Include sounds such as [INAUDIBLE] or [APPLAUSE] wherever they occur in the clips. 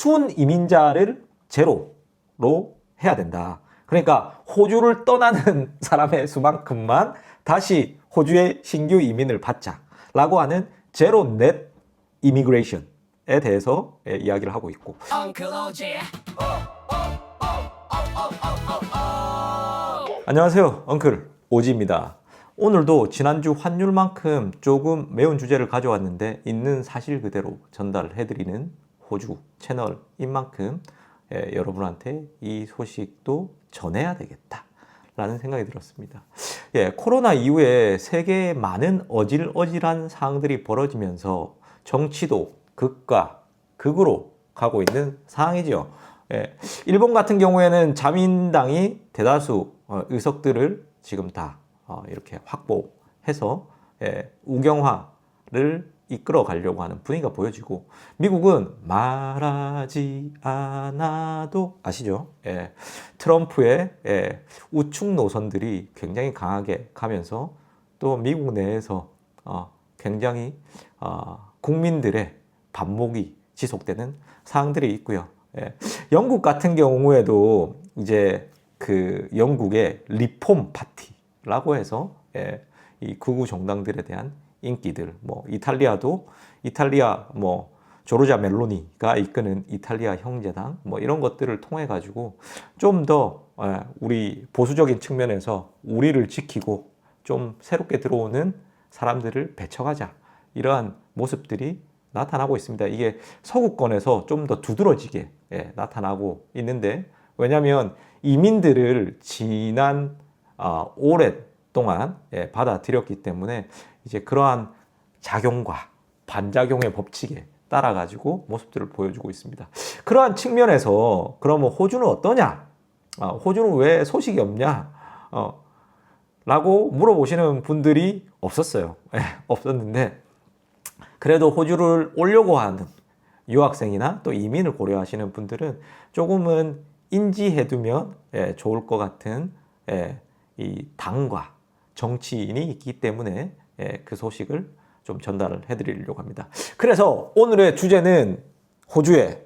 순 이민자를 제로로 해야 된다. 그러니까 호주를 떠나는 [LAUGHS] 사람의 수만큼만 다시 호주의 신규 이민을 받자라고 하는 제로 넷 이미그레이션에 대해서 예, 이야기를 하고 있고. 안녕하세요. 엉클 오지입니다. 오늘도 지난주 환율만큼 조금 매운 주제를 가져왔는데 있는 사실 그대로 전달해드리는 호주 채널인 만큼 예, 여러분한테 이 소식도 전해야 되겠다. 라는 생각이 들었습니다. 예, 코로나 이후에 세계에 많은 어질어질한 상황들이 벌어지면서 정치도 극과 극으로 가고 있는 상황이죠. 예, 일본 같은 경우에는 자민당이 대다수 어, 의석들을 지금 다 어, 이렇게 확보해서 예, 우경화를 이끌어 가려고 하는 분위기가 보여지고 미국은 말하지 않아도 아시죠? 예, 트럼프의 예, 우측 노선들이 굉장히 강하게 가면서 또 미국 내에서 어, 굉장히 어, 국민들의 반목이 지속되는 사항들이 있고요. 예, 영국 같은 경우에도 이제 그 영국의 리폼 파티라고 해서 예, 이 극우 정당들에 대한 인기들, 뭐 이탈리아도 이탈리아 뭐 조르자 멜로니가 이끄는 이탈리아 형제당 뭐 이런 것들을 통해 가지고 좀더 예, 우리 보수적인 측면에서 우리를 지키고 좀 새롭게 들어오는 사람들을 배척하자 이러한 모습들이 나타나고 있습니다. 이게 서구권에서 좀 더 두드러지게 예, 나타나고 있는데 왜냐하면 이민들을 지난 아, 오랫동안 예, 받아들였기 때문에 이제 그러한 작용과 반작용의 법칙에 따라 가지고 모습들을 보여주고 있습니다. 그러한 측면에서 그러면 호주는 어떠냐? 아, 호주는 왜 소식이 없냐? 어, 라고 물어보시는 분들이 없었어요. 예, 없었는데 그래도 호주를 오려고 하는 유학생이나 또 이민을 고려하시는 분들은 조금은 인지해두면 예, 좋을 것 같은 예, 이 당과 정치인이 있기 때문에 예, 그 소식을 좀 전달을 해드리려고 합니다. 그래서 오늘의 주제는 호주의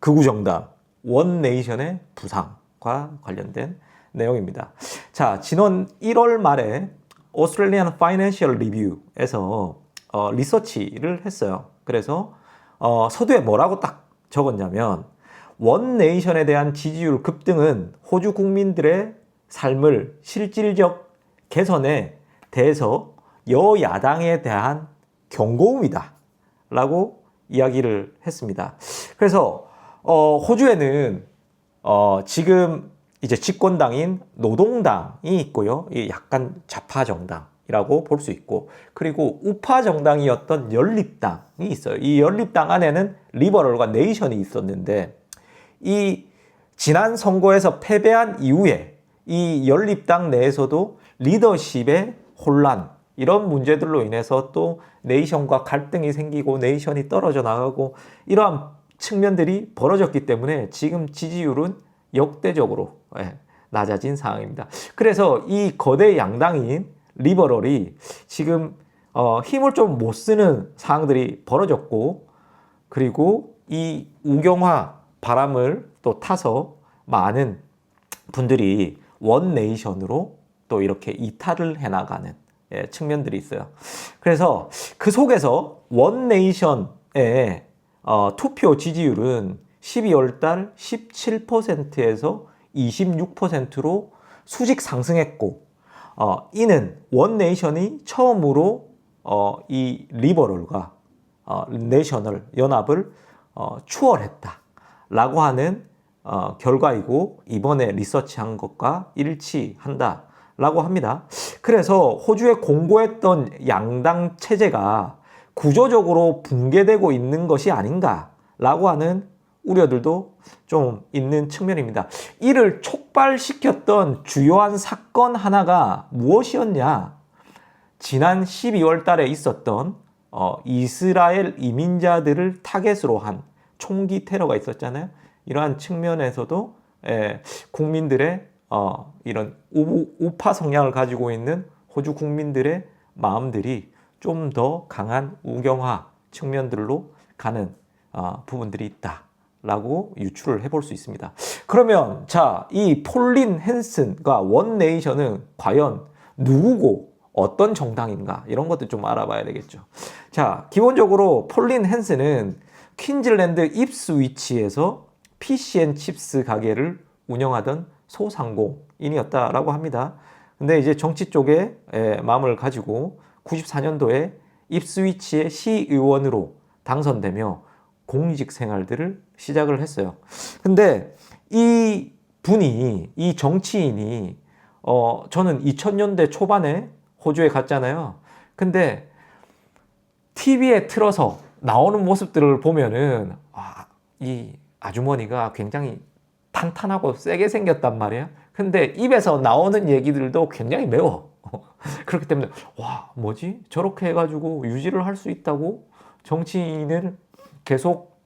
극우 정당 원 네이션의 부상과 관련된 내용입니다. 자, 지난 1월 말에 오스트레일리안 파이낸셜 리뷰에서 어, 리서치를 했어요. 그래서 어, 서두에 뭐라고 딱 적었냐면 원 네이션에 대한 지지율 급등은 호주 국민들의 삶을 실질적 개선에 대해서 여야당에 대한 경고음이다. 라고 이야기를 했습니다. 그래서 어, 호주에는 어, 지금 이제 집권당인 노동당이 있고요. 이 약간 좌파 정당이라고 볼 수 있고, 그리고 우파 정당이었던 연립당이 있어요. 이 연립당 안에는 리버럴과 네이션이 있었는데, 이 지난 선거에서 패배한 이후에 이 연립당 내에서도 리더십의 혼란, 이런 문제들로 인해서 또 네이션과 갈등이 생기고 네이션이 떨어져 나가고 이러한 측면들이 벌어졌기 때문에 지금 지지율은 역대적으로 예, 낮아진 상황입니다. 그래서 이 거대 양당인 리버럴이 지금 어, 힘을 좀 못 쓰는 상황들이 벌어졌고 그리고 이 우경화 바람을 또 타서 많은 분들이 원 네이션으로 또 이렇게 이탈을 해나가는 예, 측면들이 있어요. 그래서 그 속에서 원 네이션의 어, 투표 지지율은 12월 달 17%에서 26%로 수직 상승했고, 어, 이는 원 네이션이 처음으로 어, 이 리버럴과 어, 내셔널 연합을 어, 추월했다. 라고 하는 어, 결과이고, 이번에 리서치한 것과 일치한다. 라고 합니다. 그래서 호주에 공고했던 양당 체제가 구조적으로 붕괴되고 있는 것이 아닌가 라고 하는 우려들도 좀 있는 측면입니다. 이를 촉발시켰던 주요한 사건 하나가 무엇이었냐? 지난 12월 달에 있었던 어, 이스라엘 이민자들을 타겟으로 한 총기 테러가 있었잖아요. 이러한 측면에서도 에, 국민들의 어, 이런 우, 우파 성향을 가지고 있는 호주 국민들의 마음들이 좀 더 강한 우경화 측면들로 가는 어, 부분들이 있다. 라고 유추를 해볼 수 있습니다. 그러면 자, 이 폴린 헨슨과 원 네이션은 과연 누구고 어떤 정당인가 이런 것도 좀 알아봐야 되겠죠. 자, 기본적으로 폴린 헨슨은 퀸즐랜드 입스위치에서 PCN 칩스 가게를 운영하던 소상공인이었다라고 합니다. 근데 이제 정치 쪽에 에, 마음을 가지고 94년도에 입스위치의 시의원으로 당선되며 공직 생활들을 시작을 했어요. 근데 이 분이, 이 정치인이, 어, 저는 2000년대 초반에 호주에 갔잖아요. 근데 TV에 틀어서 나오는 모습들을 보면은, 아, 이 아주머니가 굉장히 탄탄하고 세게 생겼단 말이에요. 근데 입에서 나오는 얘기들도 굉장히 매워. [LAUGHS] 그렇기 때문에, 와, 뭐지? 저렇게 해가지고 유지를 할 수 있다고? 정치인을 계속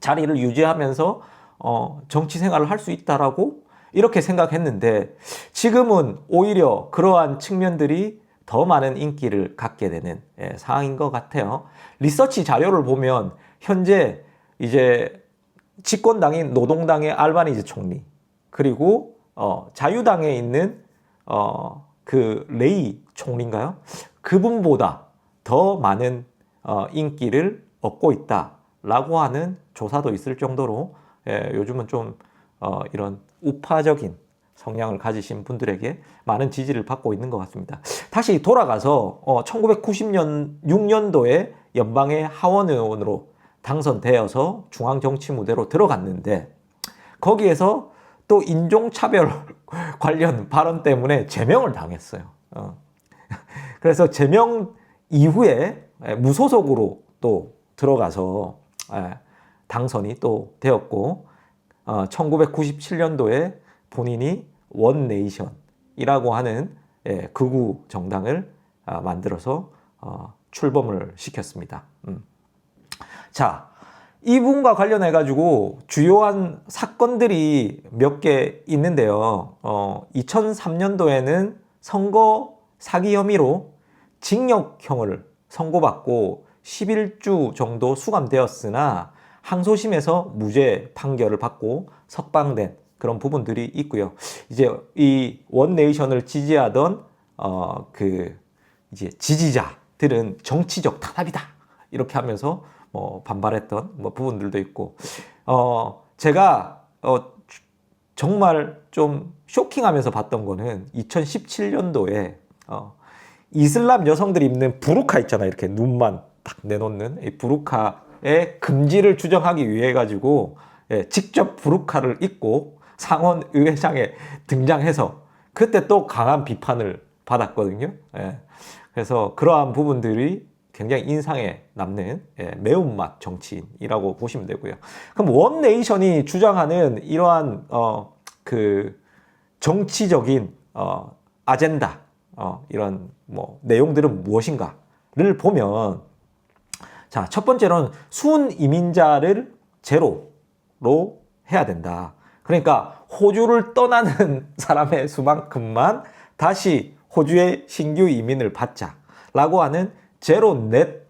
자리를 유지하면서 어, 정치 생활을 할 수 있다라고 이렇게 생각했는데 지금은 오히려 그러한 측면들이 더 많은 인기를 갖게 되는 예, 상황인 것 같아요. 리서치 자료를 보면 현재 이제 집권당인 노동당의 알바니즈 총리 그리고 어, 자유당에 있는 어, 그 레이 총리인가요? 그분보다 더 많은 어, 인기를 얻고 있다라고 하는 조사도 있을 정도로 예, 요즘은 좀 어, 이런 우파적인 성향을 가지신 분들에게 많은 지지를 받고 있는 것 같습니다. 다시 돌아가서 어, 1990년 6년도에 연방의 하원 의원으로 당선되어서 중앙 정치 무대로 들어갔는데 거기에서 또 인종차별 [LAUGHS] 관련 발언 때문에 제명을 당했어요. 어. 그래서 제명 이후에 예, 무소속으로 또 들어가서 예, 당선이 또 되었고 어, 1997년도에 본인이 원 네이션이라고 하는 예, 극우 정당을 아, 만들어서 어, 출범을 시켰습니다. 음. 자, 이분과 관련해 가지고 주요한 사건들이 몇 개 있는데요. 어, 2003년도에는 선거 사기 혐의로 징역형을 선고받고 11주 정도 수감되었으나 항소심에서 무죄 판결을 받고 석방된 그런 부분들이 있고요. 이제 이 원네이션을 지지하던 어 그 이제 지지자들은 정치적 탄압이다 이렇게 하면서 뭐 반발했던 뭐 부분들도 있고 어 제가 어 정말 좀 쇼킹하면서 봤던 거는 2017년도에 어 이슬람 여성들이 입는 부르카 있잖아요. 이렇게 눈만 딱 내놓는 이 부르카의 금지를 주장하기 위해 가지고 예, 직접 부르카를 입고 상원 의회장에 등장해서 그때 또 강한 비판을 받았거든요. 예, 그래서 그러한 부분들이 굉장히 인상에 남는 예, 매운맛 정치인이라고 보시면 되고요. 그럼 원 네이션이 주장하는 이러한 어, 그 정치적인 어, 아젠다 어, 이런 뭐 내용들은 무엇인가를 보면 자, 첫 번째로는 순 이민자를 제로로 해야 된다. 그러니까 호주를 떠나는 [LAUGHS] 사람의 수만큼만 다시 호주의 신규 이민을 받자라고 하는 제로 넷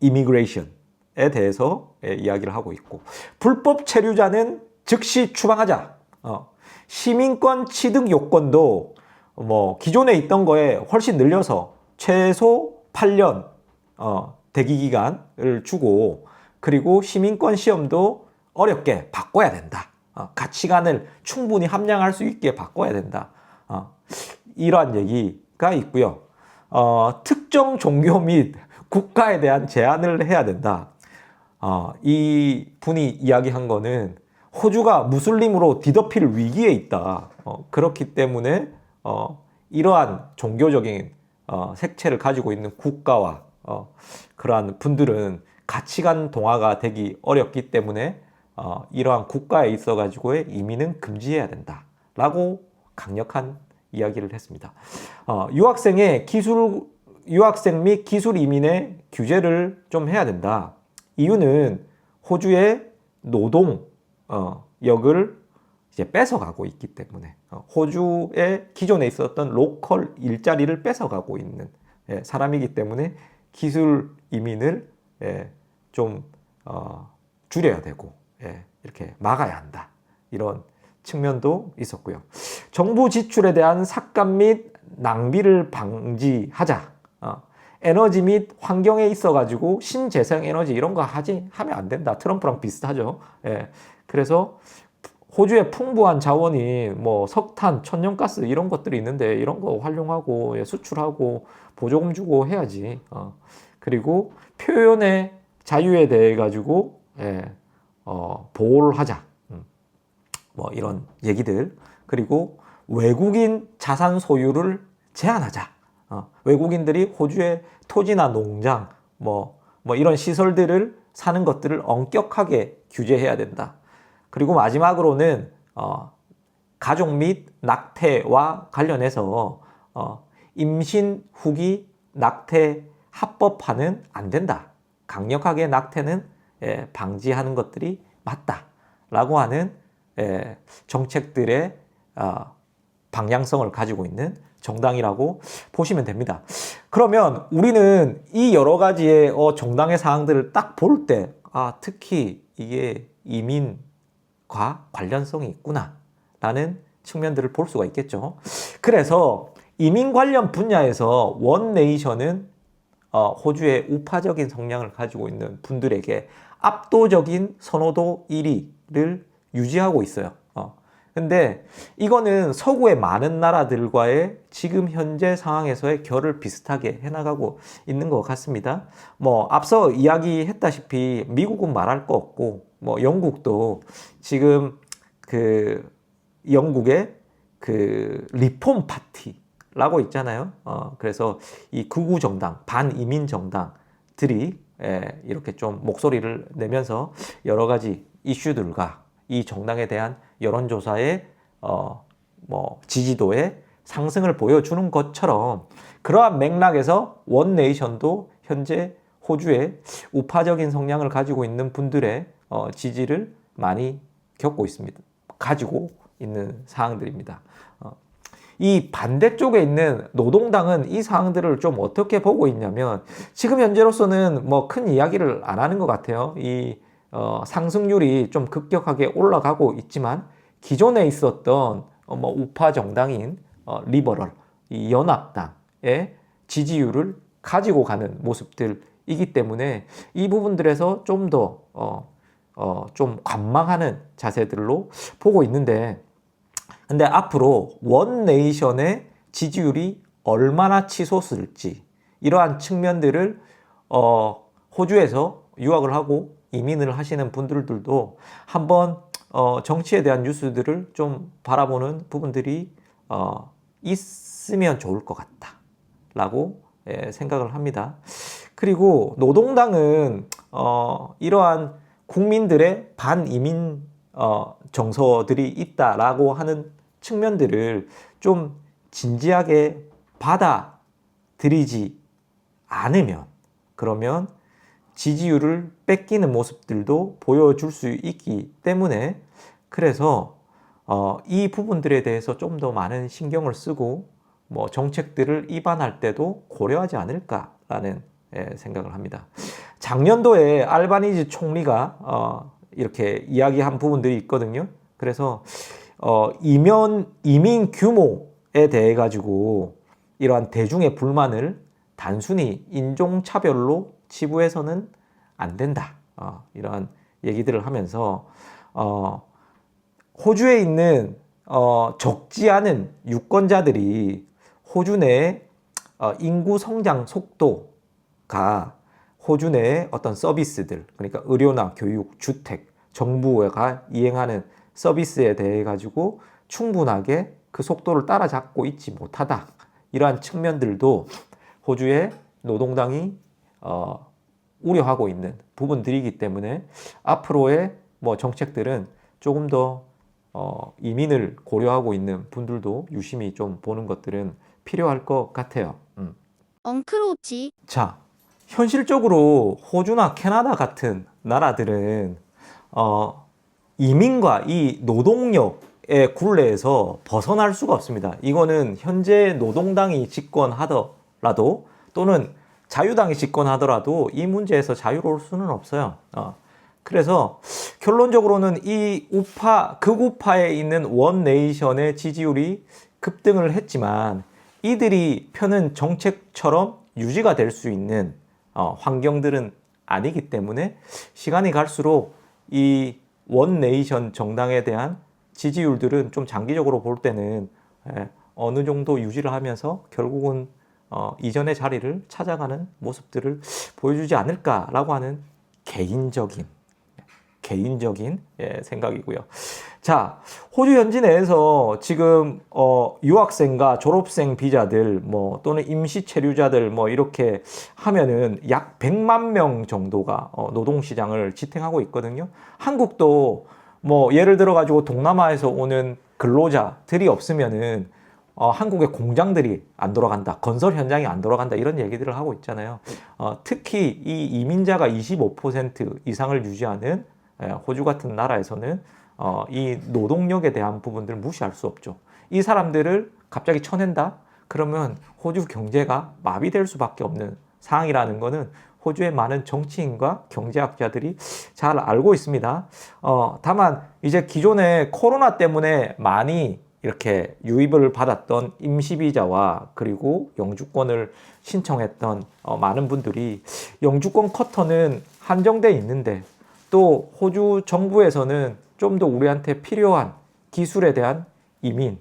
이미그레이션에 대해서 예, 이야기를 하고 있고 불법 체류자는 즉시 추방하자. 어, 시민권 취득 요건도 뭐 기존에 있던 거에 훨씬 늘려서 최소 8년 어, 대기 기간을 주고 그리고 시민권 시험도 어렵게 바꿔야 된다. 어, 가치관을 충분히 함양할 수 있게 바꿔야 된다. 어, 이러한 얘기가 있고요. 어, 특정 종교 및 국가에 대한 제한을 해야 된다. 어, 이 분이 이야기한 거는 호주가 무슬림으로 뒤덮일 위기에 있다. 어, 그렇기 때문에 어, 이러한 종교적인 어, 색채를 가지고 있는 국가와 어, 그러한 분들은 가치관 동화가 되기 어렵기 때문에 어, 이러한 국가에 있어 가지고의 이민은 금지해야 된다라고 강력한 이야기를 했습니다. 어, 유학생의 기술 유학생 및 기술 이민의 규제를 좀 해야 된다. 이유는 호주의 노동 어, 역을 이제 뺏어가고 있기 때문에 어, 호주의 기존에 있었던 로컬 일자리를 뺏어가고 있는 예, 사람이기 때문에 기술 이민을 예, 좀 어, 줄여야 되고 예, 이렇게 막아야 한다. 이런 측면도 있었고요. 정부 지출에 대한 삭감 및 낭비를 방지하자. 어, 에너지 및 환경에 있어 가지고 신재생 에너지 이런 거 하지 하면 안 된다. 트럼프랑 비슷하죠. 예. 그래서 호주에 풍부한 자원이 뭐 석탄, 천연가스 이런 것들이 있는데 이런 거 활용하고 예, 수출하고 보조금 주고 해야지. 어. 그리고 표현의 자유에 대해 가지고 예, 어, 보호를 하자. 음. 뭐 이런 얘기들. 그리고 외국인 자산 소유를 제한하자. 어, 외국인들이 호주의 토지나 농장, 뭐, 뭐 이런 시설들을 사는 것들을 엄격하게 규제해야 된다. 그리고 마지막으로는 어, 가족 및 낙태와 관련해서 어, 임신 후기 낙태 합법화는 안 된다. 강력하게 낙태는 예, 방지하는 것들이 맞다라고 하는 예, 정책들의 어, 방향성을 가지고 있는 정당이라고 보시면 됩니다. 그러면 우리는 이 여러 가지의 어, 정당의 사항들을 딱 볼 때, 아, 특히 이게 이민과 관련성이 있구나. 라는 측면들을 볼 수가 있겠죠. 그래서 이민 관련 분야에서 원 네이션은 어, 호주의 우파적인 성향을 가지고 있는 분들에게 압도적인 선호도 1위를 유지하고 있어요. 어. 근데 이거는 서구의 많은 나라들과의 지금 현재 상황에서의 결을 비슷하게 해나가고 있는 것 같습니다. 뭐 앞서 이야기했다시피 미국은 말할 거 없고 뭐 영국도 지금 그 영국의 그 리폼 파티라고 있잖아요. 어, 그래서 이 극우 정당, 반이민 정당들이 예, 이렇게 좀 목소리를 내면서 여러 가지 이슈들과 이 정당에 대한 여론조사의 어, 뭐 지지도의 상승을 보여주는 것처럼 그러한 맥락에서 원 네이션도 현재 호주의 우파적인 성향을 가지고 있는 분들의 어, 지지를 많이 겪고 있습니다. 가지고 있는 사항들입니다. 어, 이 반대쪽에 있는 노동당은 이 사항들을 좀 어떻게 보고 있냐면 지금 현재로서는 뭐 큰 이야기를 안 하는 것 같아요. 이 어, 상승률이 좀 급격하게 올라가고 있지만 기존에 있었던 어, 뭐 우파 정당인 어, 리버럴 이 연합당의 지지율을 가지고 가는 모습들이기 때문에 이 부분들에서 좀더 어, 어, 좀 관망하는 자세들로 보고 있는데 근데 앞으로 원 네이션의 지지율이 얼마나 치솟을지 이러한 측면들을 어, 호주에서 유학을 하고 이민을 하시는 분들도 한번 어, 정치에 대한 뉴스들을 좀 바라보는 부분들이 어, 있으면 좋을 것 같다라고 예, 생각을 합니다. 그리고 노동당은 어, 이러한 국민들의 반이민 어, 정서들이 있다라고 하는 측면들을 좀 진지하게 받아들이지 않으면 그러면 지지율을 뺏기는 모습들도 보여줄 수 있기 때문에 그래서 어, 이 부분들에 대해서 좀 더 많은 신경을 쓰고 뭐 정책들을 입안할 때도 고려하지 않을까라는 예, 생각을 합니다. 작년도에 알바니지 총리가 어, 이렇게 이야기한 부분들이 있거든요. 그래서 어, 이면 이민 규모에 대해 가지고 이러한 대중의 불만을 단순히 인종 차별로 치부해서는 안 된다. 어, 이런 얘기들을 하면서 어, 호주에 있는 어, 적지 않은 유권자들이 호주 내 어, 인구 성장 속도가 호주 내의 어떤 서비스들, 그러니까 의료나 교육, 주택, 정부가 이행하는 서비스에 대해 가지고 충분하게 그 속도를 따라잡고 있지 못하다. 이러한 측면들도 호주의 노동당이 어, 우려하고 있는 부분들이기 때문에 앞으로의 뭐 정책들은 조금 더 어, 이민을 고려하고 있는 분들도 유심히 좀 보는 것들은 필요할 것 같아요. 음. 엉클오치 자, 현실적으로 호주나 캐나다 같은 나라들은 어, 이민과 이 노동력의 굴레에서 벗어날 수가 없습니다. 이거는 현재 노동당이 집권하더라도 또는 자유당이 집권하더라도 이 문제에서 자유로울 수는 없어요. 어, 그래서 결론적으로는 이 우파 극우파에 있는 원 네이션의 지지율이 급등을 했지만 이들이 펴는 정책처럼 유지가 될 수 있는 어, 환경들은 아니기 때문에 시간이 갈수록 이 원 네이션 정당에 대한 지지율들은 좀 장기적으로 볼 때는 예, 어느 정도 유지를 하면서 결국은 어, 이전의 자리를 찾아가는 모습들을 보여주지 않을까라고 하는 개인적인 개인적인 예, 생각이고요. 자, 호주 현지 내에서 지금 어, 유학생과 졸업생 비자들 뭐 또는 임시 체류자들 뭐 이렇게 하면은 약 100만 명 정도가 어, 노동 시장을 지탱하고 있거든요. 한국도 뭐 예를 들어 가지고 동남아에서 오는 근로자들이 없으면은 어, 한국의 공장들이 안 돌아간다, 건설 현장이 안 돌아간다 이런 얘기들을 하고 있잖아요. 어, 특히 이 이민자가 25% 이상을 유지하는 예, 호주 같은 나라에서는 어, 이 노동력에 대한 부분들을 무시할 수 없죠. 이 사람들을 갑자기 쳐낸다? 그러면 호주 경제가 마비될 수밖에 없는 상황이라는 것은 호주의 많은 정치인과 경제학자들이 잘 알고 있습니다. 어, 다만 이제 기존에 코로나 때문에 많이 이렇게 유입을 받았던 임시비자와 그리고 영주권을 신청했던 어, 많은 분들이 영주권 커터는 한정돼 있는데 또 호주 정부에서는 좀 더 우리한테 필요한 기술에 대한 이민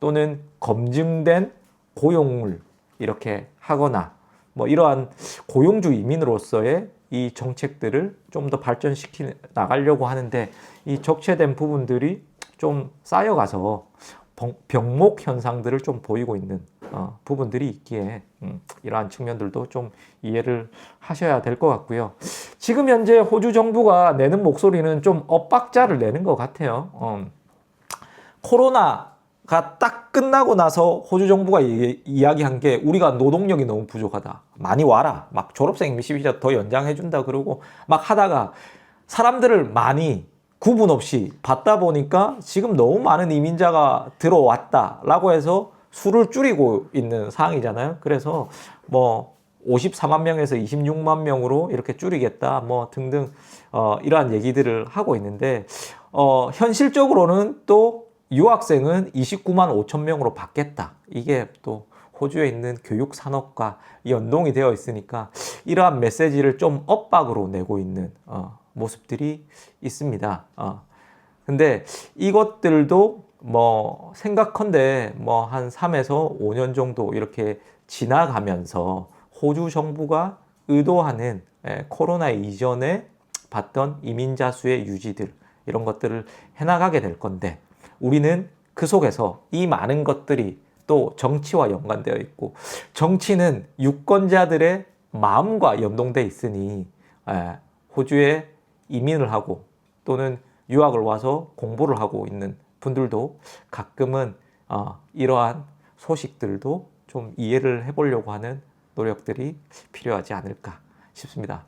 또는 검증된 고용을 이렇게 하거나 뭐 이러한 고용주 이민으로서의 이 정책들을 좀 더 발전시키 나가려고 하는데 이 적체된 부분들이 좀 쌓여가서 병- 병목 현상들을 좀 보이고 있는 어, 부분들이 있기에 음, 이러한 측면들도 좀 이해를 하셔야 될 것 같고요. 지금 현재 호주 정부가 내는 목소리는 좀 엇박자를 내는 것 같아요. 어, 코로나가 딱 끝나고 나서 호주 정부가 이, 이야기한 게 우리가 노동력이 너무 부족하다. 많이 와라. 막 졸업생 임시비자 더 연장해준다 그러고 막 하다가 사람들을 많이 구분 없이 받다 보니까 지금 너무 많은 이민자가 들어왔다라고 해서 수를 줄이고 있는 상황이잖아요. 그래서 뭐 54만 명에서 26만 명으로 이렇게 줄이겠다, 뭐 등등 어, 이러한 얘기들을 하고 있는데 어, 현실적으로는 또 유학생은 29만 5천 명으로 받겠다. 이게 또 호주에 있는 교육 산업과 연동이 되어 있으니까 이러한 메시지를 좀 엇박으로 내고 있는 어, 모습들이 있습니다. 어. 근데 이것들도 뭐 생각컨대 뭐 한 3에서 5년 정도 이렇게 지나가면서 호주 정부가 의도하는 에, 코로나 이전에 봤던 이민자 수의 유지들 이런 것들을 해나가게 될 건데 우리는 그 속에서 이 많은 것들이 또 정치와 연관되어 있고 정치는 유권자들의 마음과 연동돼 있으니 에, 호주에 이민을 하고 또는 유학을 와서 공부를 하고 있는 분들도 가끔은 어, 이러한 소식들도 좀 이해를 해보려고 하는 노력들이 필요하지 않을까 싶습니다.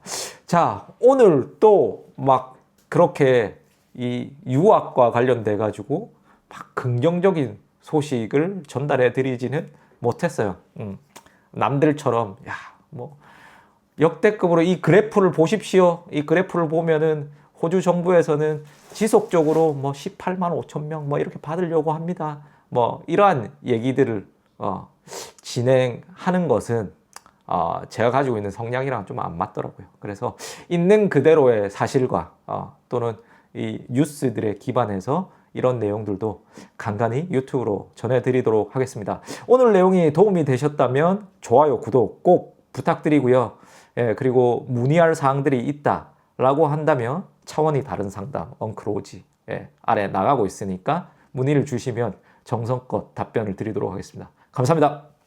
자, 오늘 또 막 그렇게 이 유학과 관련돼 가지고 막 긍정적인 소식을 전달해 드리지는 못했어요. 음, 남들처럼 야, 뭐 역대급으로 이 그래프를 보십시오. 이 그래프를 보면은 호주 정부에서는 지속적으로 뭐 18만 5천 명 뭐 이렇게 받으려고 합니다. 뭐 이러한 얘기들을 어, 진행하는 것은 어, 제가 가지고 있는 성향이랑 좀 안 맞더라고요. 그래서 있는 그대로의 사실과 어, 또는 이 뉴스들에 기반해서 이런 내용들도 간간히 유튜브로 전해드리도록 하겠습니다. 오늘 내용이 도움이 되셨다면 좋아요, 구독 꼭 부탁드리고요. 예, 그리고 문의할 사항들이 있다라고 한다면 차원이 다른 상담, 엉크로지 예, 아래 나가고 있으니까 문의를 주시면 정성껏 답변을 드리도록 하겠습니다. 감사합니다.